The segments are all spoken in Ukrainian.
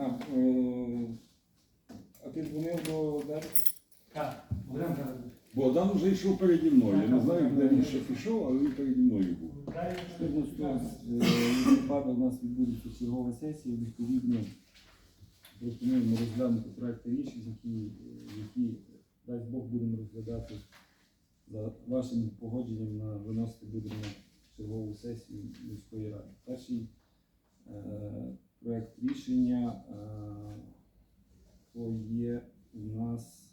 А, е, а ти дзвонив до Дар'ї? Так, Богдан зараз. Богдан вже йшов переді мною. Я не знаю, де він ще пішов, але він переді мною був. Далі 14 е, листопада у нас відбудеться чергова сесія, відповідно пропонуємо розглянути проекти рішень, які, е, які дасть Бог будемо розглядати за вашим погодженням на виносити будемо чергову сесію міської ради. Перший е, проект рішення е, то є у нас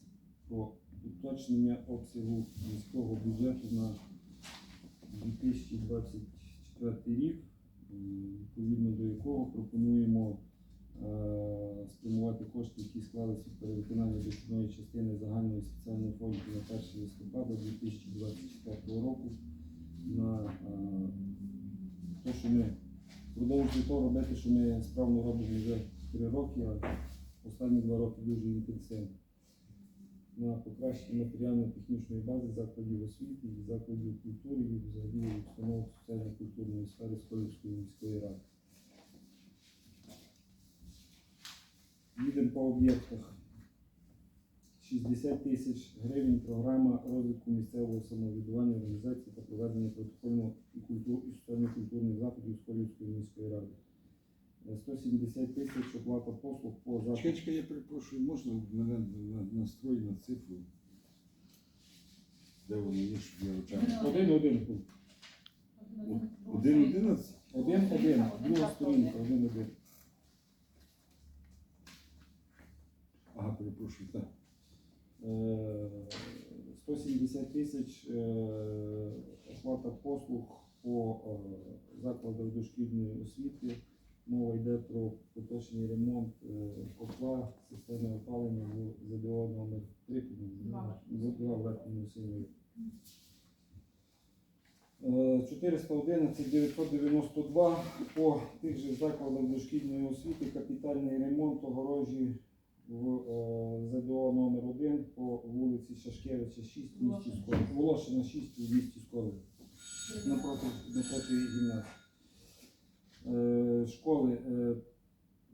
про уточнення обсягу міського бюджету на 2024 рік, відповідно до якого пропонуємо е, спрямувати кошти, які склалися в перевиконанні дохідної частини загальної спеціальної фонду на 1 листопада 2024 року на е, те, що ми продовжуємо то робити, що ми справно робимо вже 3 роки, а останні 2 роки дуже інтенсивно на покращення матеріально-технічної бази закладів освіти і закладів культури і взагалі установ соціально-культурної сфери Сколівської міської ради. Їдемо по об'єктах. 60 тисяч гривень програма розвитку місцевого самоврядування, організації та проведення протокольного і, культур, і соціально-культурних заходів Сколівської міської ради. Е, 170 тисяч оплата послуг по заходу. чекай, я перепрошую, можна мене на- настрой на цифру? Де воно є, щоб я очами? Один-один пункт. Один одинадцять? Один-один, друга сторінка, один-один. Ага, перепрошую, так. Е, 170 тисяч е, оплата послуг по е, закладах дошкільної освіти. Мова йде про поточний ремонт е, котла, системи опалення в ЗДО номер 3 Два. два в верхньому синьої. Е, 411 992 по тих же закладах дошкільної освіти капітальний ремонт огорожі в е, ЗДО номер 1 по вулиці Шашкевича 6 в місті Сколи. Волошина 6 в місті Сколи. Напроти, напроти гімназії. Е, школи е,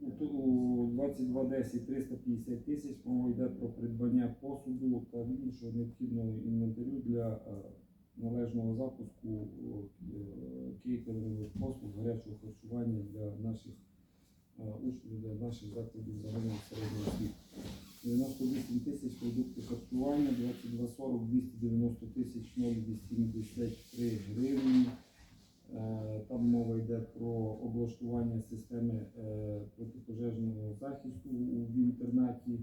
у ту- у 2210 350 тисяч. Мова йде про придбання посуду та іншого необхідного інвентарю для належного запуску кейтерингових послуг гарячого харчування для наших учнів, для наших закладів загальної середньої освіти. 98 тисяч продуктів харчування, 2240 290 тисяч 083 гривні. Е, Там мова йде про облаштування системи е, протипожежного захисту в інтернаті.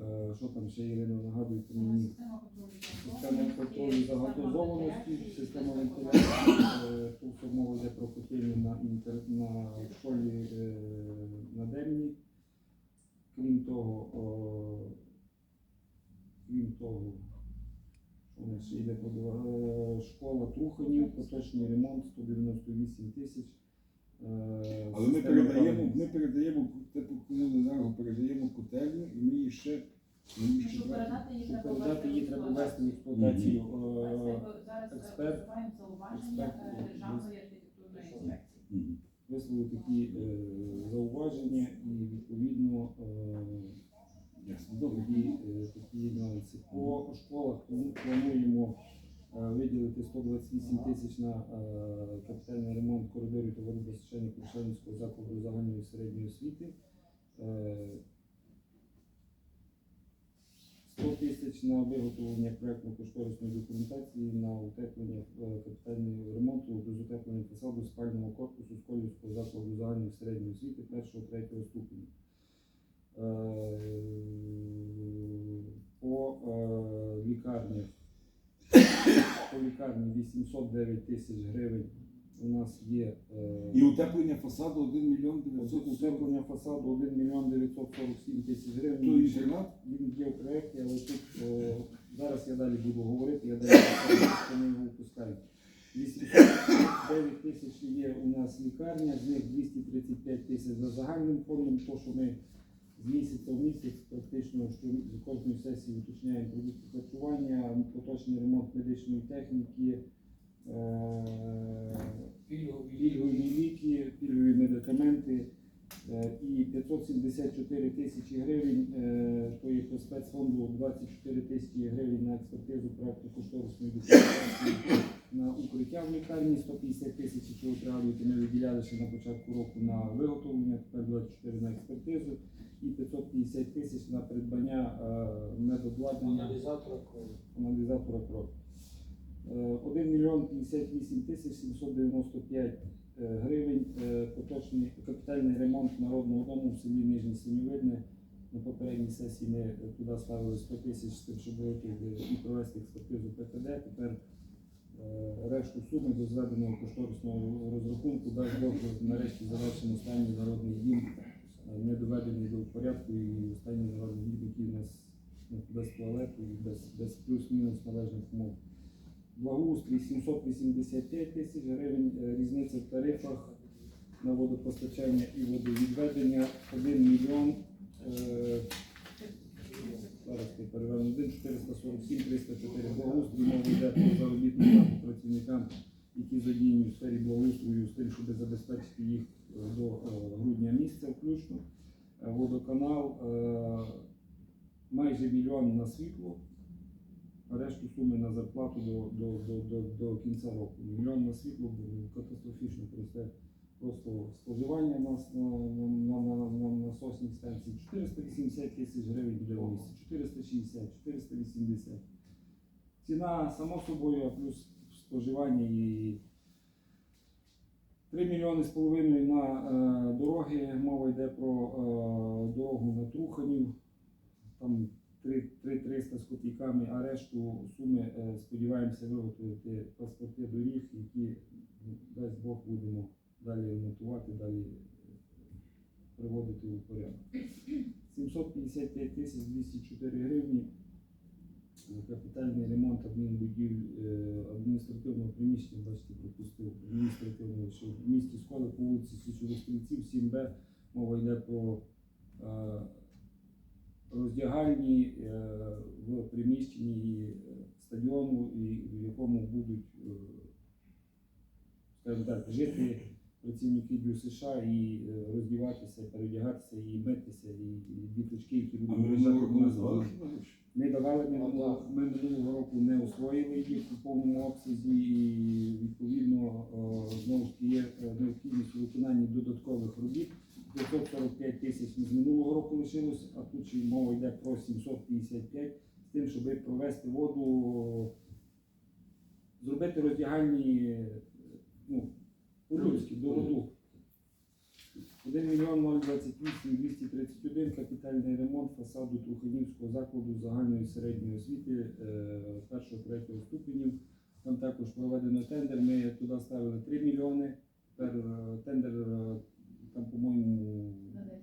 Е, Що там ще Ірина нагадуйте мені? Система контролю загазованості, система вентиляції, тут мова йде про котельню на, інтер... на школі е, на Демні. Крім того, о, крім того, у нас ще йде е, школа Труханів, поточний ремонт 198 тисяч. Е, Але ми передаємо, ми передаємо теплокомуненерго, передаємо котельню, і ми її ще Щоб передати її треба передати її, треба ввести в експлуатацію. Е, Зараз експерт- зауваження е, Державної архітектурної інспекції. Висловили такі е, зауваження і відповідно е, такі, е, нюанси. По школах плану- плануємо е, виділити 128 тисяч на е, капітальний ремонт коридорів та водопостачання Крушельницького закладу загальної середньої освіти. Е, 100 тисяч на виготовлення проєктно-кошторисної документації на утеплення е, капітального ремонту без утеплення фасаду спального корпусу Сколівського закладу загальної середньої освіти першого третього ступеня. Е, По е, лікарнях по лікарні 809 тисяч гривень у нас є е, І утеплення фасаду 1 мільйон 900 утеплення фасаду 1 мільйон 947 тисяч гривень. То інтернат? Він є в проєкті, але тут е, зараз я далі буду говорити, я далі що ми його випускаємо. 89 тисяч є у нас лікарня, з них 235 тисяч за загальним фондом, то що ми з місяця в місяць практично що з кожної сесії уточняємо продукти харчування, поточний ремонт медичної техніки, ліки, пільгові медикаменти е, і 574 тисячі гривень, е, то по спецфонду 24 тисячі гривень на експертизу проекту кошторисної документації на укриття в лікарні, 150 тисяч, які ви ми виділяли ще на початку року на виготовлення, тепер 24 на експертизу і 550 тисяч на придбання е, медобладнання Аналізатора крові. Аналізатора. Е, 1 мільйон 58 тисяч 795 е, гривень е, поточний капітальний ремонт народного дому в селі Нижнє Синьовидне. На попередній сесії ми туди ставили 100 тисяч з тим, щоб і провести експертизу ПКД. Тепер решту суми до зведеного кошторисного розрахунку дасть Бог, нарешті завершимо останній народний дім, не доведений до порядку і останній народний дім, який у нас ну, без туалету і без, без плюс-мінус належних умов. Благоустрій 785 тисяч гривень, е, різниця в тарифах на водопостачання і водовідведення 1 мільйон. е, Зараз я переверну 1 447 304 благоустрій. Мова йде про заробітну плату працівникам, які задіяні в сфері благоустрою з тим, щоб забезпечити їх е, до е, грудня місяця включно. Е, Водоканал е, майже мільйон на світло, решту суми на зарплату до, до, до, до, до кінця року. Мільйон на світло катастрофічно просте. Просто споживання нас на, на, на, на, на насосній станції 480 тисяч гривень буде в місяці, 460, 480. Ціна само собою, а плюс споживання і 3 мільйони з половиною на е, дороги. Мова йде про е, дорогу на Труханів. Там 3 300 з копійками, а решту суми е, сподіваємося виготовити паспорти доріг, які ну, дасть Бог будемо далі ремонтувати, далі е, приводити у порядок. 755 тисяч 204 гривні. Капітальний ремонт адмінбудівель адміністративного приміщення, бачите, пропустив адміністративного, що в місті Сколи по вулиці Січових Стрільців, 7Б, мова йде про е, роздягальні е, в приміщенні е, стадіону, і в якому будуть, е, скажімо так, жити працівники Дю США і роздіватися, переодягатися, і митися, і, діточки, які будуть ми давали Ну, минулого, ми минулого року не освоїли їх у повному обсязі, і відповідно знову ж таки є необхідність у виконанні додаткових робіт. 545 тисяч з минулого року лишилось, а тут ще мова йде про 755 з тим, щоб провести воду, зробити роздягальні ну, по-людськи, до роду. 1 мільйон 028 231 капітальний ремонт фасаду Труханівського закладу загальної середньої освіти е, першого третього ступенів. Там також проведено тендер. Ми туди ставили 3 мільйони. Тендер е, там, по-моєму, На 10.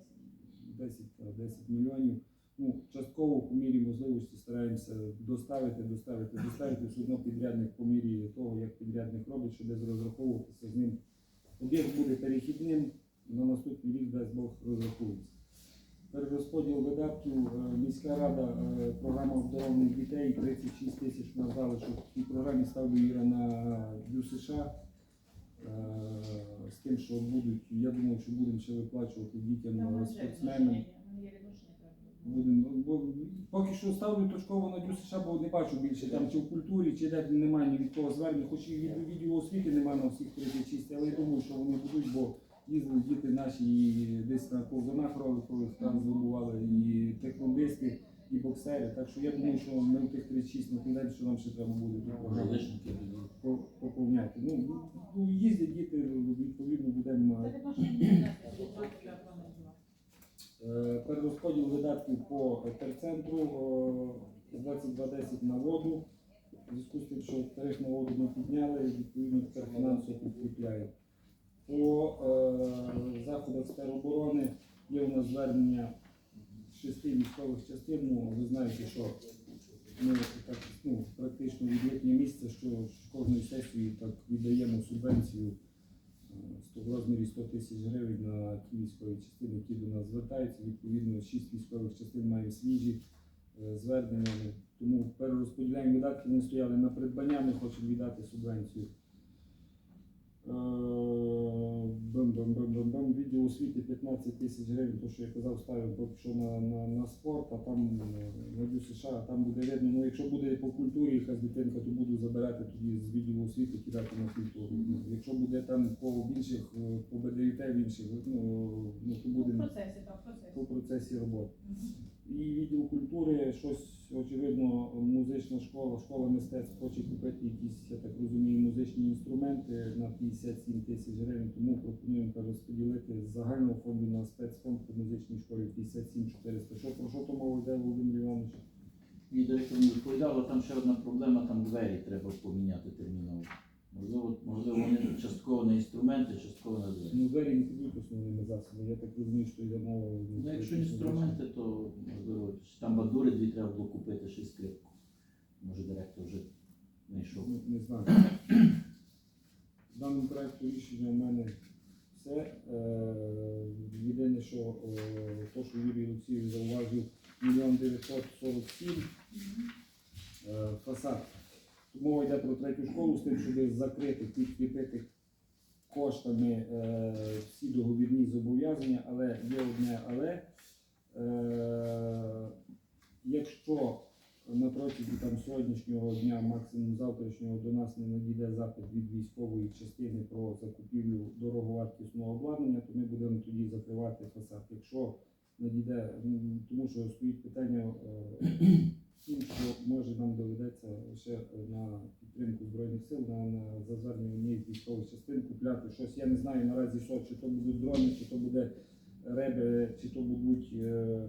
10, 10 мільйонів. Ну, частково по мірі можливості стараємося доставити, доставити, доставити все одно підрядник по мірі того, як підрядник робить, щоб розраховуватися з ним. Об'єкт буде перехідним, на наступний рік дасть Бог розрахується. Перерозподіл видатків, е, міська рада, е, програма оздоровлених дітей, 36 тисяч надали, щоб в цій програмі ставлю Іра на Дю США. Е, З тим, що будуть, я думаю, що будемо ще виплачувати дітям е, спортсменам. Будемо, поки що ставлю точково на Дю США, бо не бачу більше там чи в культурі, чи де немає ні від кого звернень, хоч і від відділу освіти немає на всіх 36, але я думаю, що вони будуть, бо їздили діти наші і десь на ковзанах роликових там здобували, і технодисти, і боксери. Так що я думаю, що ми тих 36 не що нам ще треба буде по- поповняти. Ну, ну, їздять діти, відповідно будемо. Це відношення до бюджету, від 20 треба проаналізувати. Е, Перерозподіл видатків по терцентру е, з 2210 на воду. В зв'язку з тим, що тариф на воду ми підняли, відповідно тепер фінансово підкріпляє. По е, заходах з тероборони є у нас звернення шести військових частин. Ну, ви знаєте, що ми так, ну, практично від липня місяця, що кожної сесії так віддаємо субвенцію е, в розмірі 100 тисяч гривень на ті військові частини, які до нас звертаються. Відповідно, 6 військових частин мають свіжі е, звернення. Тому перерозподіляємо видатки, не стояли на придбання, ми хочемо віддати субвенцію. Е, Бам-бам-бам-бам-бам. Відділ освіти 15 тисяч гривень, то що я казав, ставив що на, на, на спорт, а там е, на а США, там буде видно. Ну, якщо буде по культурі якась дитинка, то буду забирати тоді з відділу освіти, кидати на культуру. Ну, Якщо буде там по інших, е, по БДЮТ в інших, ну, ну то буде по процесі, так, процесі. по процесі роботи. Мгм. І відділ культури, щось, очевидно, музична школа, школа мистецтв хоче купити якісь, я так розумію, музичні інструменти на 57 тисяч гривень, тому пропонуємо розподілити з загального фонду на спецфонд по музичній школі 57 400. Що, про що то мова йде, Володимир Іванович? Мій директор не відповідав, але там ще одна проблема, там двері треба поміняти терміново. Можливо, можливо, вони частково на інструменти, частково на двері. Ну, двері не підуть основними засобами. Я так розумію, що йде мова. Ну, якщо інструменти, то можливо, там бандури дві треба було купити, ще й скрипку. Може директор вже знайшов. Ну, не знаю. В даному проекту рішення у мене все. Е, Єдине, що е, то, що Юрій Олексійович зауважив, мільйон 947 Мгм. е, фасад. Мова йде про третю школу з тим, щоб закрити, підкріпити коштами е, всі договірні зобов'язання, але є одне але. Е, якщо на протязі там сьогоднішнього дня, максимум завтрашнього, до нас не надійде запит від військової частини про закупівлю дороговартісного обладнання, то ми будемо тоді закривати фасад. Якщо надійде, тому що стоїть питання е, тим, що може нам доведеться ще на підтримку збройних сил на, на за звернення однієї військових частин купляти щось. Я не знаю наразі що, чи то будуть дрони, чи то буде реби, чи то будуть. Е,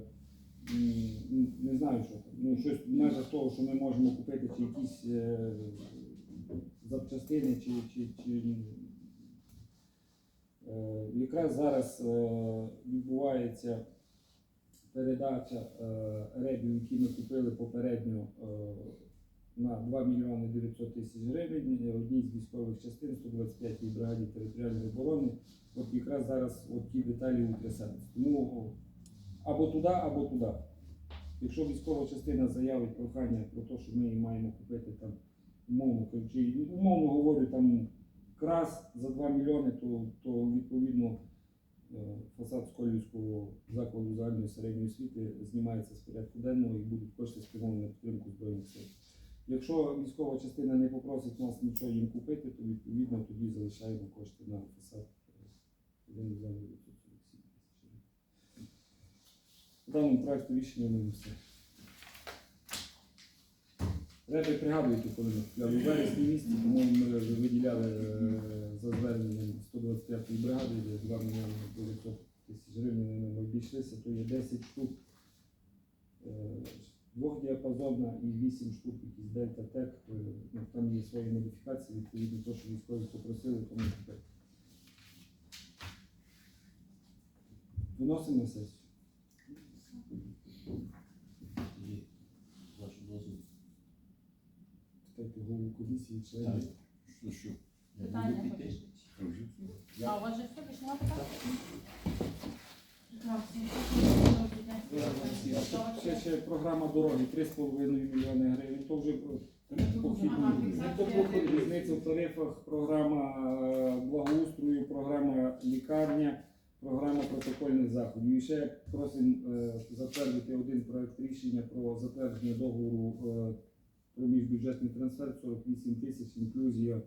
не знаю, що там. Ну, щось в межах того, що ми можемо купити, чи якісь е, запчастини, чи, чи, чи е, якраз зараз е, відбувається передача е, ребів, які ми купили попередньо е, на 2 мільйони 900 тисяч гривень одній з військових частин 125-й бригаді територіальної оборони. От якраз зараз от ті деталі утрясаються. Тому або туди, або туди. Якщо військова частина заявить прохання про те, що ми її маємо купити там, умовно кажучи, умовно говорю, там крас за 2 мільйони, то, то відповідно е, фасад Сколівського закладу загальної середньої освіти знімається з порядку денного і будуть кошти спрямовані на підтримку Збройних сил. Якщо військова частина не попросить нас нічого їм купити, то відповідно тоді залишаємо кошти на фасад е, 1 мільйон 947 тисяч. В даному проєкту рішення не все. Реби пригадуєте, коли ми купляли у вересні місті, по-моєму, ми виділяли е, за зверненням 125-ї бригади, де 2 мільйони 900 тисяч гривень нам обійшлися, то є 10 штук е, двохдіапазонна і 8 штук якісь Дельта Тек. Ну, там є свої модифікації, відповідно то, що військові попросили, то ми купили. Виносимо сесію. Тоді, з вашого дозволу. Питайте голову комісії, членів. Що, що? Питання хочеш? А у вас же все пішло питання? Так, Ще, ще програма дороги 3,5 мільйони гривень. То вже про похідні. Ну, фіксація то різниця в тарифах, програма е, благоустрою, програма лікарня, програма протокольних заходів. І ще просимо е, затвердити один проект рішення про затвердження договору е, про міжбюджетний трансфер 48 тисяч, інклюзія е,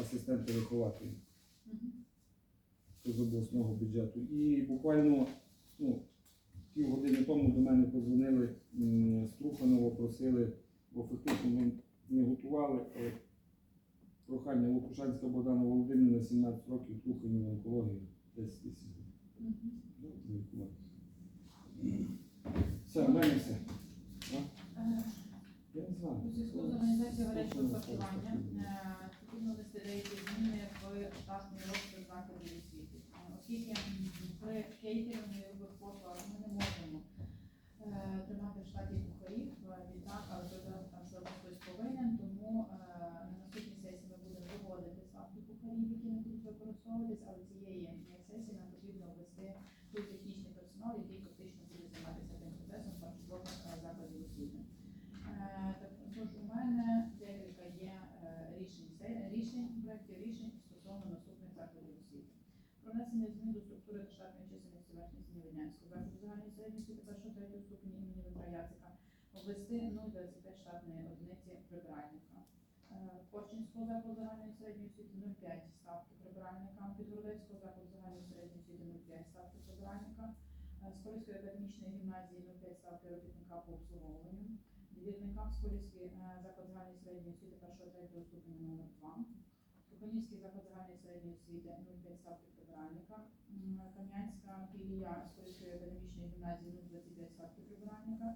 асистента вихователів з обласного бюджету. І буквально ну, півгодини тому до мене подзвонили з Труханова, просили, бо фактично ми не готували. але Прохання Лукушанська Богдана Володимирівна, 17 років, Труханів онкологія, 10 тисяч. Все, в мене все. Я не знаю. У зв'язку з організацією гарячого харчування е, потрібно внести деякі зміни в штатний розклад закладів освіти. Е, Оскільки при кейтерингі послугах ми не можемо е, тримати в штаті кухарів, відтак, але там все хтось повинен, тому на наступній сесії ми будемо виводити ставки кухарів, які не будуть використовуватись, але цієї сесії нам потрібно ввести той технічний персонал, який фактично буде займатися тим процесом харчування е, закладів освіти. Е, Також у мене декілька є е, рішень, Це рішень проєктів про внесення змін до структури та штатної чисельності верхньої Сінівіднянського закладу загальної середньої першого третього ступені імені Дмитра Яцика ввести 0,25 штатної одиниці прибиральника. Е, Корчинського закладу загальної середньої освіти 0,5 ставки прибиральника, Підгородецького закладу загальної середньої освіти 0,5 ставки прибиральника, Е, Сколівської академічної гімназії 0,5 ставки робітника по обслуговуванню, двірника Сколівський е, заклад загальної середньої освіти першого третього ступеня номер 2 Труханівський заклад загальної середньої освіти 0,5 ставки прибиральника, Кам'янська філія Сколівської академічної гімназії 0,25 ставки прибиральника,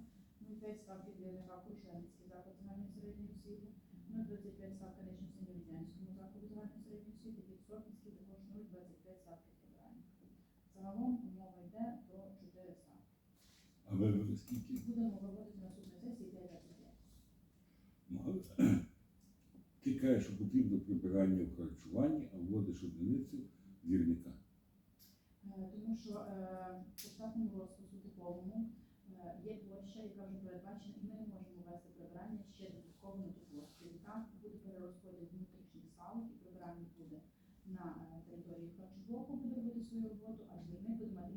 0,5 ставки двірника Крушельницький заклад загальної середньої освіти, 0,25 ставки Нижньосиньовіднянському закладу загальної середньої освіти, Підсотницький також 0,25 ставки прибиральника. Загалом мова йде про 4 ставки. А вивели скільки? Будемо виводити на наступній сесії 5 25. Ну, але Ти кажеш, що потрібно прибирання в харчуванні, а вводиш одиницю двірника. Е, Тому що е, по штатному розпису типовому е, є площа, яка вже передбачена, і ми не можемо вести прибирання ще додатково на ту так буде перерозподіл внутрішніх сал, і прибирання буде на е, території харчового буде робити свою роботу, а двірник буде мати